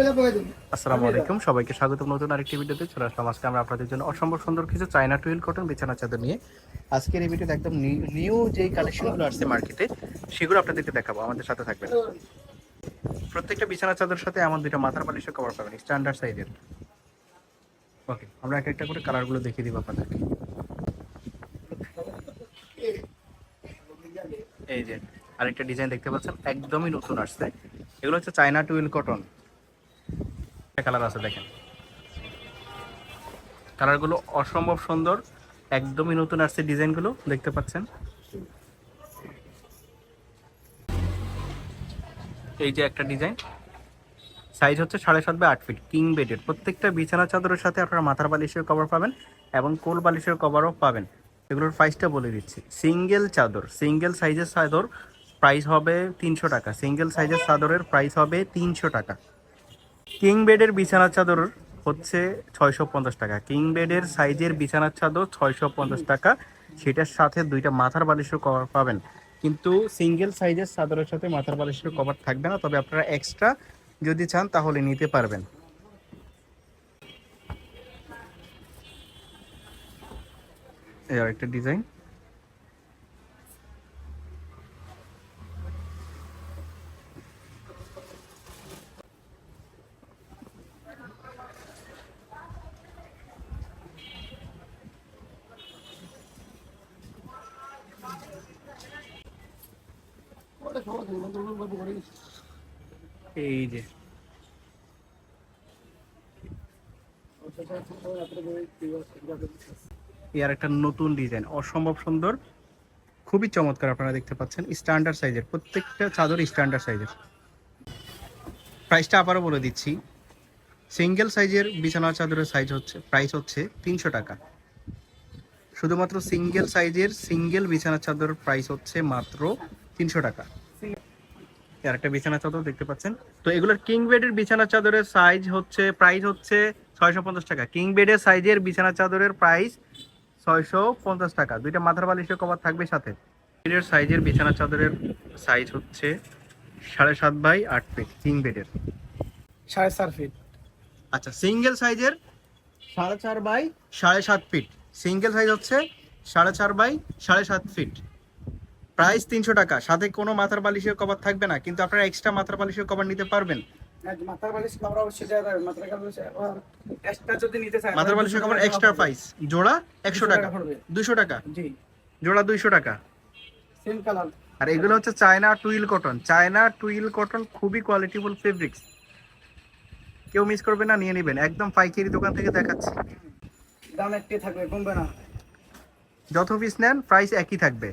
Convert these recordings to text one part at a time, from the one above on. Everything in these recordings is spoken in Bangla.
আসসালামু আলাইকুম, সবাইকে স্বাগত নতুন আরেকটি ভিডিওতে। চলে আসলাম আজকে আমরা আপনাদের জন্য অসম্ভব সুন্দর কিছু চায়না টুইল কটন বিছানা চাদর নিয়ে। আজকের এই ভিডিওতে একদম নিউ যেই কালেকশনগুলো আসছে মার্কেটে, সেগুলো আপনাদেরকে দেখাবো, আমাদের সাথে থাকবেন। প্রত্যেকটা বিছানা চাদরের সাথে এমন দুইটা মাথার বালিশের কভার পাবেন স্ট্যান্ডার্ড সাইজের ওকে আমরা এক একটা করে কালারগুলো দেখিয়ে দিব আপনাদেরকে। এই যে, আরেকটা ডিজাইন দেখতে পাচ্ছেন, একদমই নতুন আসছে। এগুলো হচ্ছে চায়না টুইল কটন। কালার আছে, দেখেন। কালারগুলো অসম্ভব সুন্দর, একদমই নতুন আসছে ডিজাইনগুলো, দেখতে পাচ্ছেন? এই যে একটা ডিজাইন, সাইজ হচ্ছে সাড়ে সাত বাই আট ফিট, কিং বেডের। প্রত্যেকটা বিছানা চাদরের সাথে আপনারা মাথার বালিশের কভার পাবেন এবং কোল বালিশের কভারও পাবেন। এগুলোর প্রাইসটা বলে দিচ্ছি। সিঙ্গেল চাদর সিঙ্গেল সাইজের চাদর প্রাইস হবে তিনশো টাকা। সিঙ্গেল সাইজের চাদরের প্রাইস হবে তিনশো টাকা। কিং বেডের বিছানা চাদর হচ্ছে ছয়শো পঞ্চাশ টাকা। কিং বেডের সাইজের বিছানার চাদর ছয়শো পঞ্চাশ টাকা। সেটার সাথে দুইটা মাথার বালিশের কভার পাবেন। কিন্তু সিঙ্গেল সাইজের চাদরের সাথে মাথার বালিশের কভার থাকবে না। তবে আপনারা এক্সট্রা যদি চান তাহলে নিতে পারবেন। এই আরেকটা ডিজাইন এই যে। এর একটা নতুন ডিজাইন অসম্ভব সুন্দর, খুবই চমৎকার আপনারা দেখতে পাচ্ছেন স্ট্যান্ডার্ড সাইজের প্রত্যেকটা চাদর স্ট্যান্ডার্ড সাইজের প্রাইসটা আবারও বলে দিচ্ছি সিঙ্গেল সাইজের বিছানা চাদরের সাইজ হচ্ছে প্রাইস হচ্ছে তিনশো টাকা। শুধুমাত্র সিঙ্গেল সাইজের সিঙ্গেল বিছানা চাদরের প্রাইস হচ্ছে মাত্র তিনশো টাকা। আর একটা বিছানা চাদর দেখতে পাচ্ছেন। তো এগুলোর কিং বেডের বিছানা চাদরের সাইজ হচ্ছে প্রাইস হচ্ছে ছয়শো পঞ্চাশ টাকা। কিং বেডের সাইজের বিছানা চাদরের প্রাইস ছয়শো পঞ্চাশ টাকা। দুইটা মাথার বালিশের কভার থাকবে সাথে। বেডের সাইজের বিছানা চাদরের সাইজ হচ্ছে সাড়ে সাত বাই আট ফিট কিং বেডের সাড়ে চার ফিট আচ্ছা সিঙ্গেল সাইজের সাড়ে চার বাই সাড়ে সাত ফিট সিঙ্গেল সাইজ হচ্ছে সাড়ে চার বাই সাড়ে সাত ফিট প্রাইস তিনশো টাকা। সাথে কোনো মাথার বালিশের কভার থাকবে না কিন্তু আপনারা এক্সট্রা মাথার বালিশের কভার নিতে পারবেন। মাথার যাবে। মাথার বালিশের কভার এক্সট্রা প্রাইস জোড়া একশো টাকা দুশো টাকা? জি। জোড়া দুইশো টাকা। আর এগুলো হচ্ছে China twill cotton China twill cotton খুবই কোয়ালিটিফুল ফেব্রিক্স কেউ মিস করবে না নিয়ে নেবেন। একদম পাইকারি দোকান থেকে দেখাচ্ছি। দাম একটি থাকবে কমবে না। যত পিস নেন প্রাইস একই থাকবে।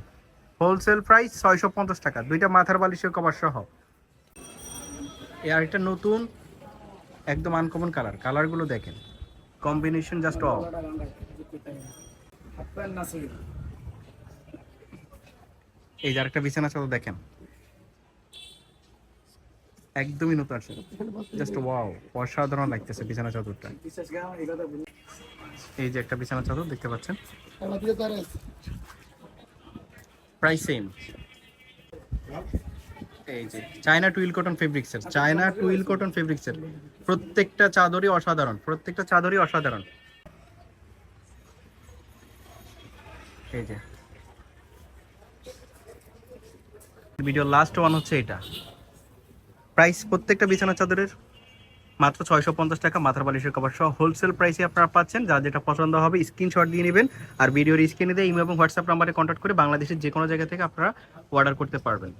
হোলসেল প্রাইস ছয়শো পঞ্চাশ টাকা। দুইটা মাথার বালিশের কভার সহ। এ আরেকটা নতুন, একদম আনকমন কালার কালারগুলো দেখেন। কম্বিনেশন জাস্ট অফ এই যে আরেকটা বিছানা চাদর দেখেন। একদমই নতুন আছে জাস্ট ওয়াও অসাধারণ লাগতেছে বিছানা চাদরটা এই যে একটা বিছানা চাদর দেখতে পাচ্ছেন? আর প্রাইস সেম এই যে চায়না টুইল কটন ফেব্রিক্সের চায়না টুইল কটন ফেব্রিক্সের প্রত্যেকটা চাদরই অসাধারণ, প্রত্যেকটা চাদরই অসাধারণ। এই যে। ভিডিও লাস্ট ওয়ান হচ্ছে এটা। প্রাইস প্রত্যেকটা বিছানা চাদরের মাত্র ছয়শো পঞ্চাশ টাকা মাথার বালিশের কভার সহ হোলসেল প্রাইসে আপনারা পাচ্ছেন। যা যেটা পছন্দ হবে স্ক্রিনশট দিয়ে নেবেন। আর ভিডিওর স্ক্রিনে দিয়ে ইমেল এবং হোয়াটসঅ্যাপ নাম্বারে কন্ট্যাক্ট করে বাংলাদেশের যে কোনো জায়গা থেকে আপনারা অর্ডার করতে পারবেন।